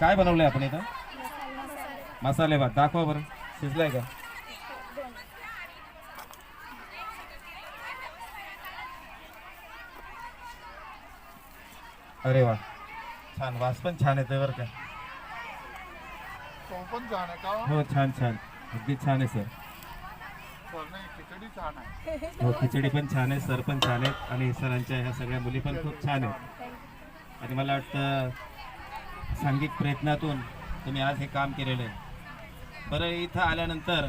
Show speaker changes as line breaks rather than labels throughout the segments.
काय बनवलंय आपण इथं? मसाले भात. दाखवा बरं. शिजलाय का? अरे वा. छान. वास पण छान येतोय बरं का.
तो पण छान आहे का?
हो छान छान. अगदी छान आहे सर.
सर नाही खिचडी छान आहे.
हो खिचडी पण छान आहे सर पण छान आहेत आणि सरांच्या ह्या सगळ्या मुली पण खूप छान आहेत. आणि मला वाटतं सांघिक प्रयत्नातून तुम्ही आज हे काम केलेलं आहे. बरं इथं आल्यानंतर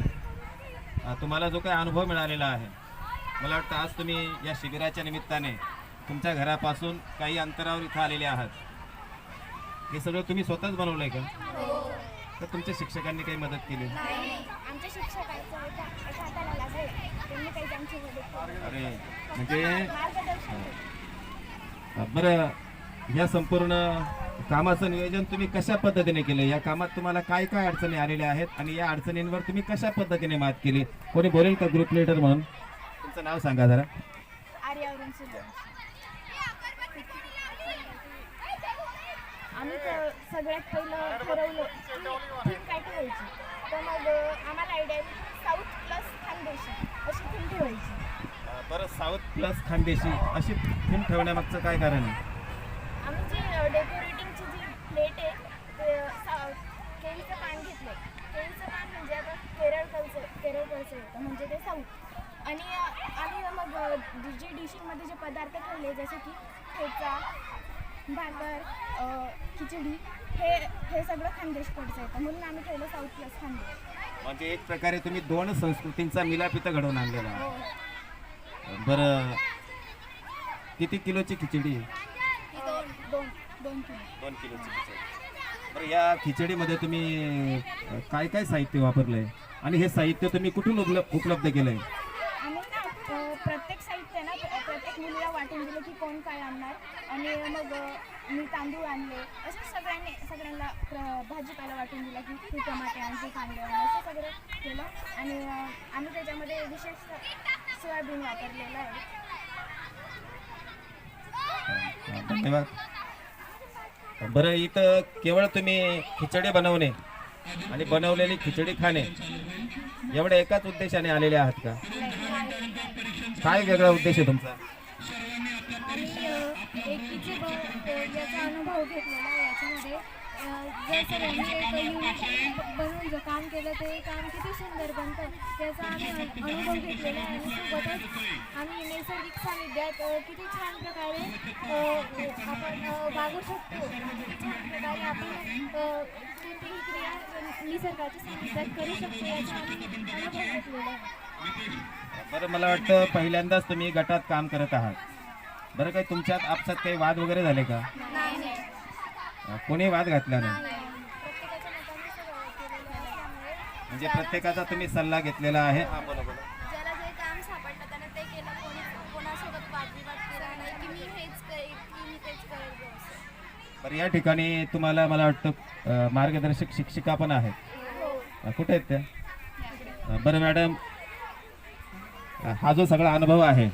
तुम्हाला जो काही अनुभव मिळालेला आहे मला वाटतं आज तुम्ही या शिबिराच्या निमित्ताने तुमच्या घरापासून काही अंतरावर इथं आलेले आहात. हे सगळं तुम्ही स्वतःच बनवलं आहे का तर तुमच्या शिक्षकांनी काही मदत केली? अरे म्हणजे. बरं या संपूर्ण कामाचं नियोजन तुम्ही कशा पद्धतीने केलं? या कामात तुम्हाला काय काय अडचणी आलेल्या आहेत आणि या अडचणींवर तुम्ही कशा पद्धतीने मात केली? कोणी बोलेल का ग्रुप लिडर म्हणून? तुमचं नाव सांगा जरा.
आम्ही तर सगळ्यात पहिलं ठरवलं की काय ठेवायची. तर मग आम्हाला आयडिया साऊथ प्लस खानदेशी अशी थीम ठेवायची.
बरं साऊथ प्लस खानदेशी अशी थीम ठेवण्यामागचं काय कारण आहे?
आम्ही जी डेकोरेटिंगची जी प्लेट आहे. केळीचं पान घेतलं केळीचं पान म्हणजे आता केरळ कल्चर केरळ कल्चर येतं म्हणजे ते साऊथ आणि आम्ही मग जे डिशिंगमध्ये जे पदार्थ ठेवले जसे की ठेचा भाकर खिचडी हे हे सगळं खानदेशकडचं येतं म्हणून आम्ही ठेवलं साऊथ प्लस खानदेश.
म्हणजे एक प्रकारे तुम्ही दोन संस्कृतींचा मिलाप इथं घडवून आणलेला
हो.
बरं किती किलोची खिचडी?
दोन दोन किलो.
दोन किलोची खिचडी. बरं या खिचडीमध्ये तुम्ही काय काय साहित्य वापरलंय? आणि हे साहित्य तुम्ही कुठून उपलब्ध उपलब्ध केलंय?
आम्ही ना अ, प्रत्येक साहित्य ना प्र- प्रत्येक मुलीला वाटून दिलं की कोण काय आणणार. आणि मग अ, मी तांदूळ आणले. असं सगळ्यांनी सगळ्यांना प्र- भाजीपाला वाटून दिला की तू टमाटे आण तू कांदे आण असं सगळं केलं. आणि अ, आम्ही त्याच्यामध्ये विशेष सोयाबीन वापरलेलं आहे.
धन्यवाद. बरं इथं केवळ तुम्ही खिचडी बनवणे आणि बनवलेली खिचडी खाणे एवढ्या एकाच उद्देशाने आलेले आहात का? काय वेगळा उद्देश आहे तुमचा?
याचा अनुभव घेतलेला आहे याच्यामध्ये. जर बनवून जो काम केलं ते काम किती सुंदर बनतं त्याचा आम्ही अनुभव घेतलेला आहे आणि सोबतच आम्ही नैसर्गिक सानिध्यात किती छान प्रकारे आपण वागू शकतो किती छान प्रकारे आपण कोणतीही क्रिया निसर्गाच्या सानिध्यात करू शकतो याचा आम्ही अनुभव घेतलेला आहे
बरं मला वाटतं पहिल्यांदाच तुम्ही गटात काम करत आहात. बरं काही तुमच्यात आपसात काही वाद वगैरे झाले का?
नाही.
कोणी वाद घातला नाही. म्हणजे प्रत्येकाचा तुम्ही सल्ला घेतलेला आहे. हा बोला बोला.
ज्याला जे काम सापडलं त्यानं ते केलं. कोणी कोणासोबत वादविवाद केला नाही. की मी हेच करेल की मी तेच करेल बुवा असं.
बरं या ठिकाणी तुम्हाला मला वाटतं अं, मार्गदर्शक शिक्षिका पण आहेत.
हो.
अं, कुठे आहेत त्या? अं, बरं मॅडम. अं, हा जो सगळा अनुभव आहे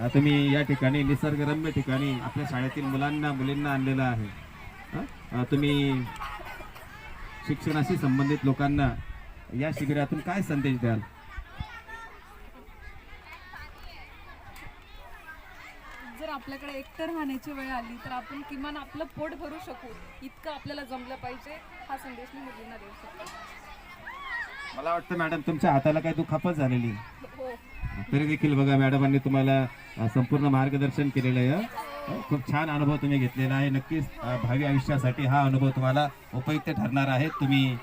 अं, तुम्ही या ठिकाणी निसर्गरम्य ठिकाणी आपल्या शाळेतील मुलांना मुलींना आणलेला आहे. तुम्ही शिक्षणाशी संबंधित लोकांना या शिबिरातून काय संदेश द्याल
जर आपल्याकडे एकटर राहण्याची वेळ आली तर आपण किमान आपलं पोट भरू शकू इतकं आपल्याला जमलं पाहिजे हा संदेश मी मुलींना देऊ शकतो
मला वाटतं मॅडम तुमच्या हाताला काही दुखापत झालेली.
हो
तरी देखील बघा मॅडमांनी तुम्हाला संपूर्ण मार्गदर्शन केलेलं आहे. हो, खूप छान अनुभव तुम्ही घेतलेला आहे. नक्कीच भावी आयुष्यासाठी हा अनुभव तुम्हाला उपयुक्त ठरणार आहे. तुम्ही